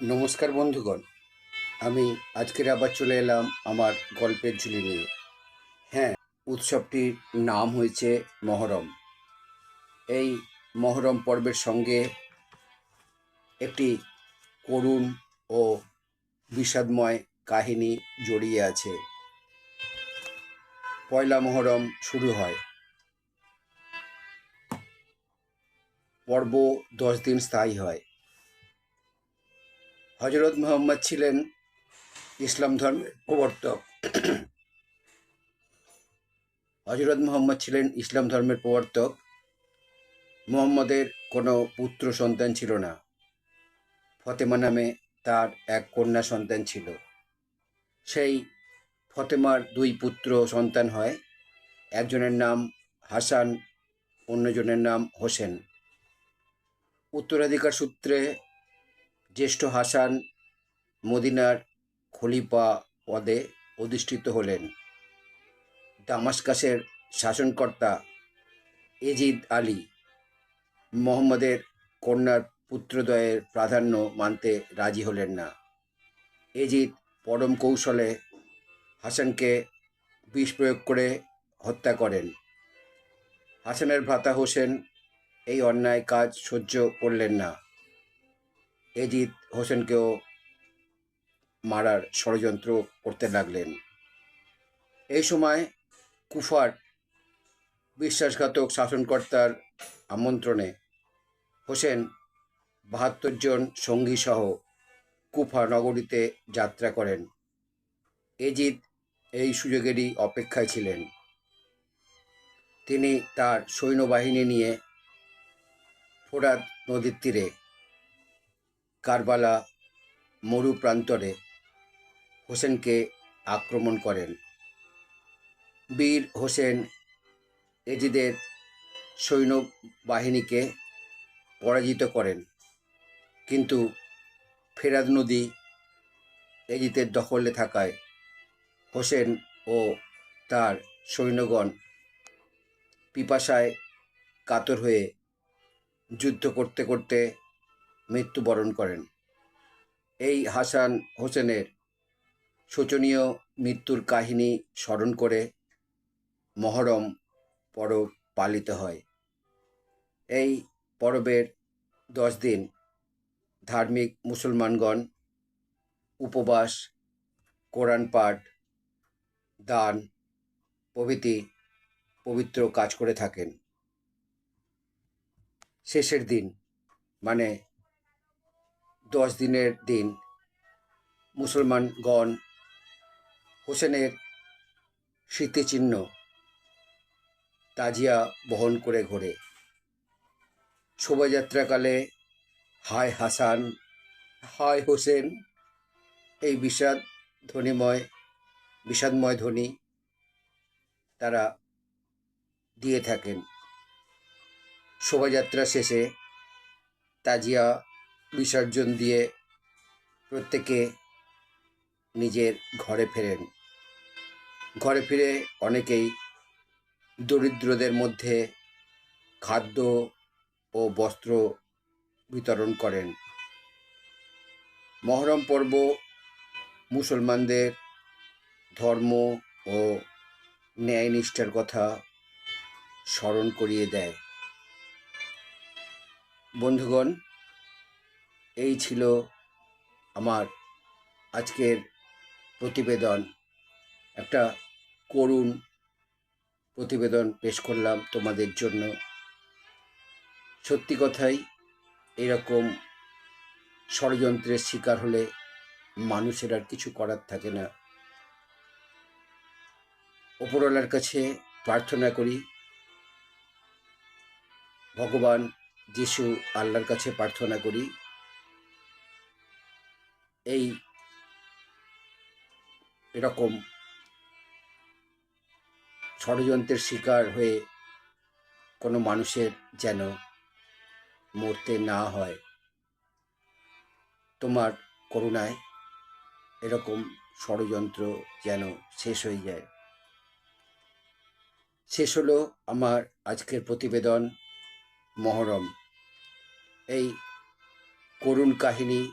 নমস্কার বন্ধুগণ, আমি আজকের আবার চলে এলাম আমার গল্পের ঝুলি নিয়ে। হ্যাঁ উৎসবটির নাম হয়েছে মহরম। এই মহরম পর্বের সঙ্গে একটি করুণ ও বিষাদময় কাহিনী জড়িয়ে আছে। পয়লা মহরম শুরু হয়। পর্ব দশ দিন স্থায়ী হয়। হজরত মোহাম্মদ ছিলেন ইসলাম ধর্মের প্রবর্তক। হজরত মোহাম্মদ ছিলেন ইসলাম ধর্মের প্রবর্তক। মোহাম্মদের কোনো পুত্র সন্তান ছিল না। ফতেমা নামে তার এক কন্যা সন্তান ছিল। সেই ফতেমার দুই পুত্র সন্তান হয়। একজনের নাম হাসান, অন্যজনের নাম হোসেন। উত্তরাধিকার সূত্রে জ্যেষ্ঠ হাসান মদিনার খলিফা পদে অধিষ্ঠিত হলেন। দামাস্কাসের শাসনকর্তা এজিদ আলী মোহাম্মদের কন্যার পুত্রদ্বয়ের প্রাধান্য মানতে রাজি হলেন না। এজিদ পরম কৌশলে হাসানকে বিষ প্রয়োগ করে হত্যা করেন। হাসানের ভ্রাতা হোসেন এই অন্যায় কাজ সহ্য করলেন না। এজিদ হোসেনকেও মারার ষড়যন্ত্র করতে লাগলেন। এই সময় কুফার বিশ্বাসঘাতক শাসনকর্তার আমন্ত্রণে হোসেন বাহাত্তর জন সঙ্গী সহ কুফা নগরীতে যাত্রা করেন। এজিদ এই সুযোগেরই অপেক্ষায় ছিলেন। তিনি তার সৈন্যবাহিনী নিয়ে ফোরাত নদীর তীরে কারবালা মরু প্রান্তরে হোসেনকে আক্রমণ করেন। বীর হোসেন এজিদের সৈন্যবাহিনীকে পরাজিত করেন, কিন্তু ফেরাদ নদী এজিদের দখলে থাকায় হোসেন ও তার সৈন্যগণ পিপাসায় কাতর হয়ে যুদ্ধ করতে করতে মৃত্যুবরণ করেন। এই হাসান হোসেনের শোচনীয় মৃত্যুর কাহিনী স্মরণ করে মহরম পরব পালিত হয়। এই পরবের দশ দিন ধার্মিক মুসলমানগণ উপবাস, কোরআন পাঠ, দান, প্রভৃতি পবিত্র কাজ করে থাকেন। শেষের দিন মানে দশ দিনের দিন মুসলমানগণ হোসেনের স্মৃতিচিহ্ন তাজিয়া বহন করে ঘোরে। শোভাযাত্রাকালে হায় হাসান, হায় হোসেন, এই বিষাদ ধ্বনিময়, বিষাদময় ধ্বনি তারা দিয়ে থাকেন। শোভাযাত্রা শেষে তাজিয়া বিসর্জন দিয়ে প্রত্যেকে নিজের ঘরে ফেরেন। ঘরে ফিরে অনেকেই দরিদ্রদের মধ্যে খাদ্য ও বস্ত্র বিতরণ করেন। মহরম পর্ব মুসলমানদের ধর্ম ও ন্যায়নিষ্ঠার কথা স্মরণ করিয়ে দেয়। বন্ধুগণ এই ছিল আমার আজকের প্রতিবেদন। একটা করুণ প্রতিবেদন পেশ করলাম তোমাদের জন্য। সত্যি কথাই, এরকম ষড়যন্ত্রের শিকার হলে মানুষের আর কিছু করার থাকে না। ওপরওয়ালার কাছে প্রার্থনা করি, ভগবান যিশু আল্লাহর কাছে প্রার্থনা করি এই, এরকম ষড়যন্ত্রের শিকার হয়ে কোনো মানুষের যেন মরতে না হয়। তোমার করুণায় এরকম ষড়যন্ত্র যেন শেষ হয়ে যায়। শেষ হলো আমার আজকের প্রতিবেদন, মহরম। এই করুণ কাহিনী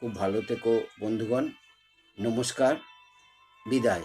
খুব ভালো থেকো বন্ধুগণ। নমস্কার বিদায়।